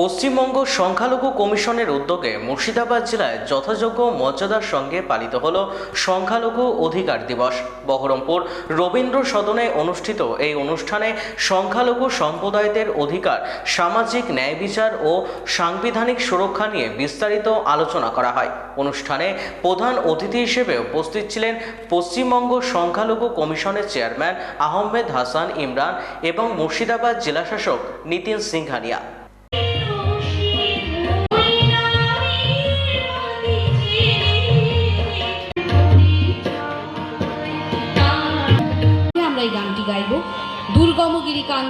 পশ্চিমবঙ্গ সংখ্যালঘু কমিশনের উদ্যোগে মুর্শিদাবাদ জেলায় যথাযোগ্য মর্যাদার সঙ্গে পালিত হল সংখ্যালঘু অধিকার দিবস। বহরমপুর রবীন্দ্র সদনে অনুষ্ঠিত এই অনুষ্ঠানে সংখ্যালঘু সম্প্রদায়দের অধিকার, সামাজিক ন্যায় বিচার ও সাংবিধানিক সুরক্ষা নিয়ে বিস্তারিত আলোচনা করা হয়। অনুষ্ঠানে প্রধান অতিথি হিসেবে উপস্থিত ছিলেন পশ্চিমবঙ্গ সংখ্যালঘু কমিশনের চেয়ারম্যান আহমেদ হাসান ইমরান এবং মুর্শিদাবাদ জেলাশাসক নিতিন সিংহানিয়া।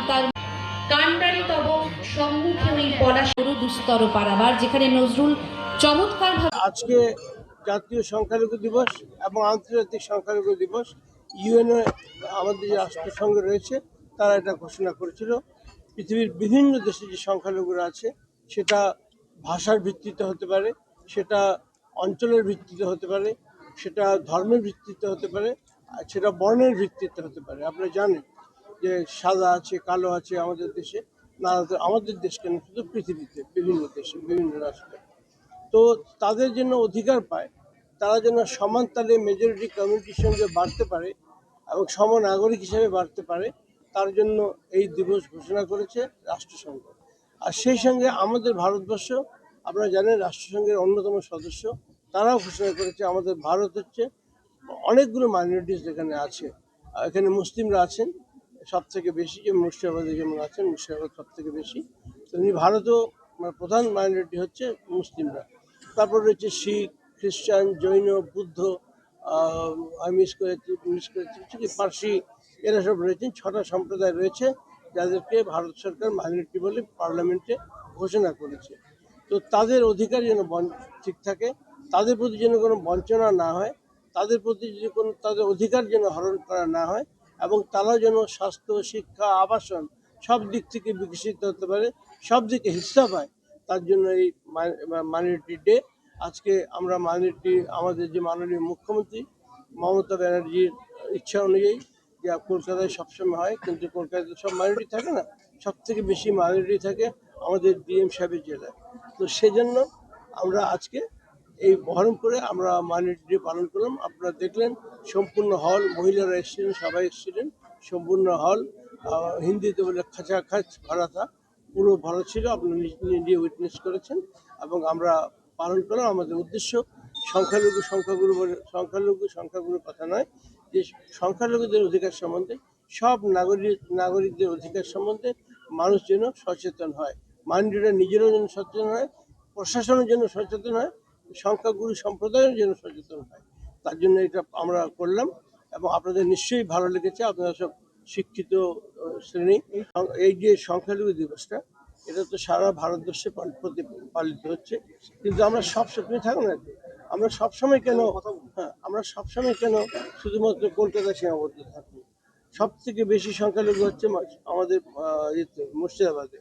দুর্গমগিরি কান্ডারি তব সম্মুখে ওই গুরু দুস্তর পারাবার, যেখানে নজরুল চমৎকার আজকে জাতীয় সংখ্যালঘু দিবস এবং আন্তর্জাতিক সংখ্যালঘু দিবস ইউএনও আমাদের যে রাষ্ট্রসংঘ রয়েছে, তারা এটা ঘোষণা করেছিল। পৃথিবীর বিভিন্ন দেশে যে সংখ্যালঘুরা আছে, সেটা ভাষার ভিত্তিতে হতে পারে, সেটা অঞ্চলের ভিত্তিতে হতে পারে, সেটা ধর্মের ভিত্তিতে হতে পারে, আর সেটা বর্ণের ভিত্তিতে হতে পারে। আপনারা জানেন। যে সাদা আছে, কালো আছে আমাদের দেশে, না, আমাদের দেশ কেন শুধু পৃথিবীতে, বিভিন্ন দেশে, বিভিন্ন রাষ্ট্রে। তো তাদের জন্য অধিকার পায়, তারা যেন সমান তালে মেজরিটি কমিউনিটির সঙ্গে বাড়তে পারে এবং সম নাগরিক হিসেবে বাড়তে পারে, তার জন্য এই দিবস ঘোষণা করেছে রাষ্ট্রসংঘ। আর সেই সঙ্গে আমাদের ভারতবর্ষ, আপনারা জানেন রাষ্ট্রসংঘের অন্যতম সদস্য, তারাও ঘোষণা করেছে আমাদের ভারত হচ্ছে অনেকগুলো মাইনরিটিস এখানে আছে। এখানে মুসলিমরা আছেন সব থেকে বেশি যে মুর্শিদাবাদে যেমন আছেন মুর্শিদাবাদ সব থেকে বেশি তেমনি ভারতও মানে প্রধান মাইনরিটি হচ্ছে মুসলিমরা। তারপর রয়েছে শিখ, খ্রিস্টান, জৈন, বুদ্ধ আমি মিস করেছি মিস করেছি কি পার্সি, এরা সব রয়েছেন। ছটা সম্প্রদায় রয়েছে যাদেরকে ভারত সরকার মাইনরিটি বলে পার্লামেন্টে ঘোষণা করেছে। তো তাদের অধিকার যেন ঠিক থাকে, তাদের প্রতি যেন কোনো বঞ্চনা না হয়, তাদের প্রতি যে কোনো, তাদের অধিকার যেন হরণ করা না হয় এবং তারা যেন স্বাস্থ্য, শিক্ষা, আবাসন সব দিক থেকে বিকশিত হতে পারে, সব দিকে হিস্সা পায়, তার জন্য এই মাইনরিটি ডে। আজকে আমরা মাইনরিটি আমাদের যে মাননীয় মুখ্যমন্ত্রী মমতা ব্যানার্জির ইচ্ছা অনুযায়ী যা কলকাতায় সবসময় হয়, কিন্তু কলকাতায় সব মাইনরিটি থাকে না সব থেকে বেশি মাইনরিটি থাকে আমাদের ডিএম সাহেবের জেলায়। তো সেজন্য আমরা আজকে এই বহরমপুরে আমরা মাইনরিটি ডে পালন করলাম। আপনারা দেখলেন, সম্পূর্ণ হল, মহিলারা এসেছিলেন, সবাই এসেছিলেন। সম্পূর্ণ হল হিন্দিতে বলে খাঁচা খাচ থা পুরো ভালো ছিল, আপনারা নিজ- নিজে উইটনেস করেছেন এবং আমরা পালন করলাম। আমাদের উদ্দেশ্য, সংখ্যালঘু সংখ্যাগুরু বলে, সংখ্যালঘু সংখ্যাগুরুর কথা নয়, যে সংখ্যালঘুদের অধিকার সম্বন্ধে, সব নাগরিক নাগরিকদের অধিকার সম্বন্ধে মানুষ যেন সচেতন হয়। মাইনরিটিরা নিজেরাও যেন সচেতন হয় প্রশাসনের জন্য সচেতন হয় সংখ্যাগুরু সম্প্রদায়ের জন্য সচেতন হয়। তার জন্য এটা আমরা করলাম এবং আপনাদের নিশ্চয়ই ভালো লেগেছে। আপনারা সব শিক্ষিত শ্রেণি। এই যে সংখ্যালঘু দিবসটা এটা তো সারা ভারতবর্ষে পালিত হচ্ছে। কিন্তু আমরা সব তুমি থাকো না আমরা সবসময় কেন হ্যাঁ আমরা সবসময় কেন শুধুমাত্র কলকাতা সীমাবদ্ধ থাকব সব থেকে বেশি সংখ্যালঘু হচ্ছে আমাদের মুর্শিদাবাদে।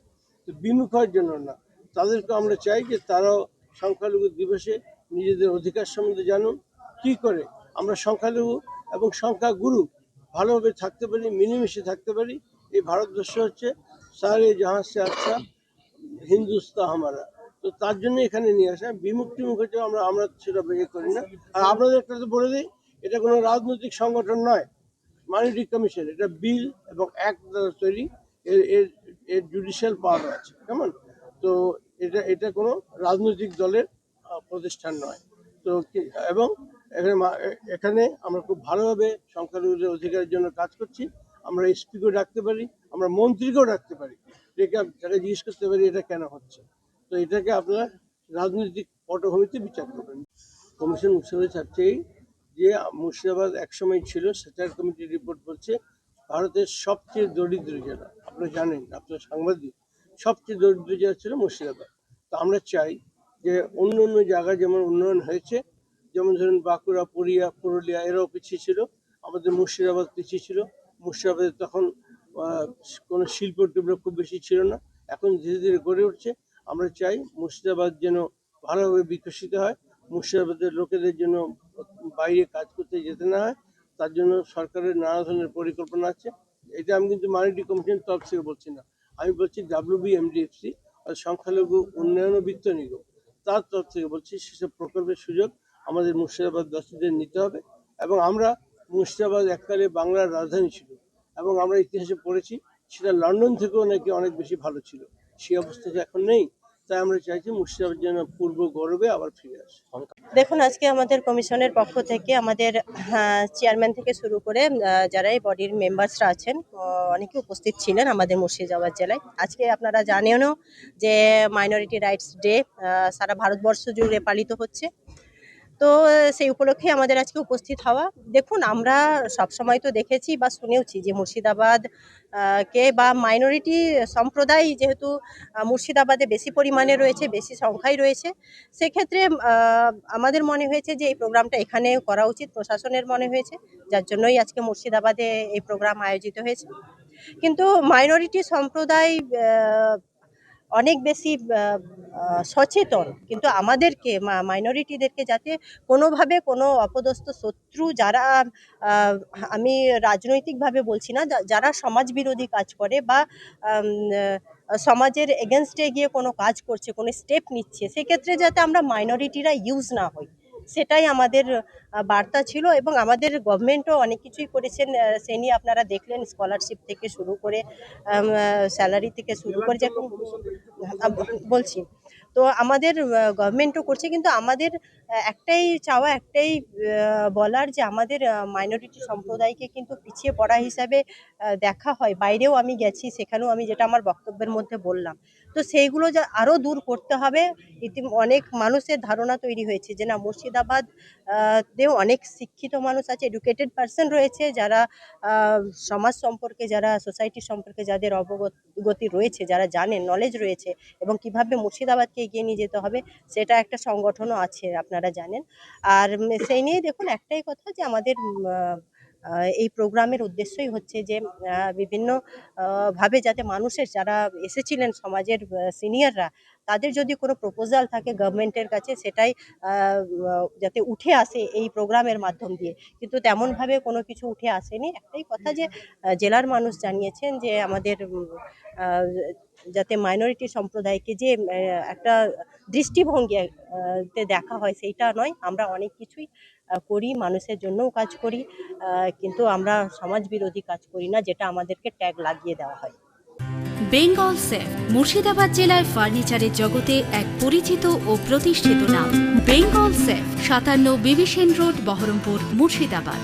তো বিমুখ হওয়ার জন্য না। তাদেরকে আমরা চাই যে তারাও সংখ্যালঘু দিবসে নিজেদের অধিকার সম্বন্ধে জানুন। কি করে আমরা সংখ্যালঘু এবং সংখ্যাগুরু ভালোভাবে থাকতে পারি, মিলেমিশে থাকতে পারি? এই ভারতবর্ষ হচ্ছে সারে জাহাজ সে আচ্ছা হিন্দুস্তান হামারা। তো তার জন্য এখানে নিয়ে আসা। টিমুখ হচ্ছে আমরা আমরা সেটা বেগে করি না। আর আপনাদের একটা তো বলে দিই, এটা কোনো রাজনৈতিক সংগঠন নয় মাইনরিটি কমিশন। এটা বিল এবং অ্যাক্ট দ্বারা তৈরি। এর এর জুডিশিয়াল পাওয়ার আছে। কেমন? তো এটা এটা কোনো রাজনৈতিক দলের প্রতিষ্ঠান নয়। তো এবং এখানে এখানে আমরা খুব ভালোভাবে সংখ্যালঘুদের অধিকারের জন্য কাজ করছি। আমরা এসপিকেও ডাকতে পারি, আমরা মন্ত্রীকেও ডাকতে পারি। ডেকে তাকে জিজ্ঞেস করতে পারি, এটা কেন হচ্ছে? তো এটাকে আপনারা রাজনৈতিক পটভূমিতে বিচার করবেন। কমিশন মুর্শিদাবাদ চাচ্ছে এই যে, মুর্শিদাবাদ একসময় ছিল, সেটার কমিটির রিপোর্ট বলছে, ভারতের সবচেয়ে দরিদ্র জেলা। আপনারা জানেন, আপনারা সাংবাদিক সবচেয়ে দরিদ্র জেলা ছিল মুর্শিদাবাদ। তো আমরা চাই যে অন্য অন্য জায়গায় যেমন উন্নয়ন হয়েছে, যেমন ধরুন বাঁকুড়া পুরিয়া পুরুলিয়া এরাও পিছিয়ে ছিল, আমাদের মুর্শিদাবাদ পিছিয়ে ছিল। মুর্শিদাবাদে তখন কোনো শিল্প টিল্প খুব বেশি ছিল না। এখন ধীরে ধীরে গড়ে উঠছে। আমরা চাই মুর্শিদাবাদ যেন ভালোভাবে বিকশিত হয়, মুর্শিদাবাদের লোকেদের জন্য বাইরে কাজ করতে যেতে না হয়। তার জন্য সরকারের নানা ধরনের পরিকল্পনা আছে। এটা আমি কিন্তু মাইনরিটি কমিশনের তরফ থেকে বলছি না। আমি বলছি ডাব্লিউবি এমডিএফসি সংখ্যালঘু উন্নয়ন ও বিত্ত নিগম। তার তরফ থেকে বলছি সেসব প্রকল্পের সুযোগ আমাদের মুর্শিদাবাদবাসীদের নিতে হবে এবং আমরা মুর্শিদাবাদ এককালে বাংলার রাজধানী ছিল এবং আমরা ইতিহাসে পড়েছি সেটা লন্ডন থেকেও নাকি অনেক বেশি ভালো ছিল। সেই অবস্থা তো এখন নেই। তাই আমরা চাইছি মুর্শিদাবাদ যেন পূর্ব গর্বে আবার ফিরে আসে। দেখুন, আজকে আমাদের কমিশনের পক্ষ থেকে আমাদের চেয়ারম্যান থেকে শুরু করে যারা এই বডির মেম্বার্সরা আছেন অনেকে উপস্থিত ছিলেন আমাদের মুর্শিদাবাদ জেলায়। আজকে আপনারা জানেনও যে মাইনরিটি রাইটস ডে সারা ভারতবর্ষ জুড়ে পালিত হচ্ছে। তো সেই উপলক্ষে আমাদের আজকে উপস্থিত হওয়া। দেখুন, আমরা সব সময় তো দেখেছি বা শুনেওছি যে মুর্শিদাবাদ কে বা মাইনরিটি সম্প্রদায় যেহেতু মুর্শিদাবাদে বেশি পরিমাণে রয়েছে, বেশি সংখ্যায় রয়েছে, সেক্ষেত্রে আমাদের মনে হয়েছে যে এই প্রোগ্রামটা এখানে করা উচিত, প্রশাসনের মনে হয়েছে, যার জন্যই আজকে মুর্শিদাবাদে এই প্রোগ্রাম আয়োজিত হয়েছে। কিন্তু মাইনরিটি সম্প্রদায় অনেক বেশি সচেতন। কিন্তু আমাদেরকে মাইনরিটিদেরকে যাতে কোনোভাবে কোনো অপদস্থ শত্রু যারা আমি রাজনৈতিকভাবে বলছি না যারা সমাজ বিরোধী কাজ করে বা সমাজের এগেনস্টে গিয়ে কোনো কাজ করছে, কোনো স্টেপ নিচ্ছে, সেক্ষেত্রে যাতে আমরা মাইনরিটিরা ইউজ না হই। সেটাই আমাদের বার্তা ছিল এবং আমাদের গভর্নমেন্টও অনেক কিছুই করেছেন সে নিয়ে আপনারা দেখলেন স্কলারশিপ থেকে শুরু করে স্যালারি থেকে শুরু করে যেরকম বলছি। তো আমাদের গভর্নমেন্টও করছে, কিন্তু আমাদের একটাই চাওয়া, একটাই বলার যে আমাদের মাইনরিটি সম্প্রদায়কে কিন্তু পিছিয়ে পড়া হিসাবে দেখা হয়। বাইরেও আমি গেছি, সেখানেও আমি যেটা আমার বক্তব্যের মধ্যে বললাম। তো সেইগুলো যা আরও দূর করতে হবে। ইতি অনেক মানুষের ধারণা তৈরি হয়েছে যে না, মুর্শিদাবাদ তেও অনেক শিক্ষিত মানুষ আছে এডুকেটেড পার্সন রয়েছে, যারা সমাজ সম্পর্কে, যারা সোসাইটি সম্পর্কে, যাদের অবগতি রয়েছে, যারা জানেন নলেজ রয়েছে, এবং কীভাবে মুর্শিদাবাদকে এগিয়ে নিয়ে যেতে হবে, সেটা একটা সংগঠনও আছে, আপনারা জানেন। আর সেই নিয়ে দেখুন একটাই কথা যে আমাদের এই প্রোগ্রামের উদ্দেশ্যই হচ্ছে যে বিভিন্ন ভাবে যাতে মানুষের যারা এসেছিলেন সমাজের সিনিয়ররা, তাদের যদি কোনো প্রপোজাল থাকে গভর্নমেন্টের কাছে, সেটাই যাতে উঠে আসে এই প্রোগ্রামের মাধ্যম দিয়ে। কিন্তু তেমনভাবে কোনো কিছু উঠে আসেনি। একটাই কথা যে জেলার মানুষ জানিয়েছেন যে আমাদের যাতে মাইনরিটি সম্প্রদায়কে যে একটা দৃষ্টিভঙ্গি তে দেখা হয় সেইটা নয়। আমরা অনেক কিছুই করি, মানুষের জন্যও কাজ করি কিন্তু আমরা সমাজ বিরোধী কাজ করি না, যেটা আমাদেরকে ট্যাগ লাগিয়ে দেওয়া হয়। বেঙ্গল সেফ, মুর্শিদাবাদ জেলায় ফার্নিচারের জগতে এক পরিচিত ও প্রতিষ্ঠিত নাম। বেঙ্গল সেফ, সাতান্ন বিবিসেন রোড, বহরমপুর, মুর্শিদাবাদ।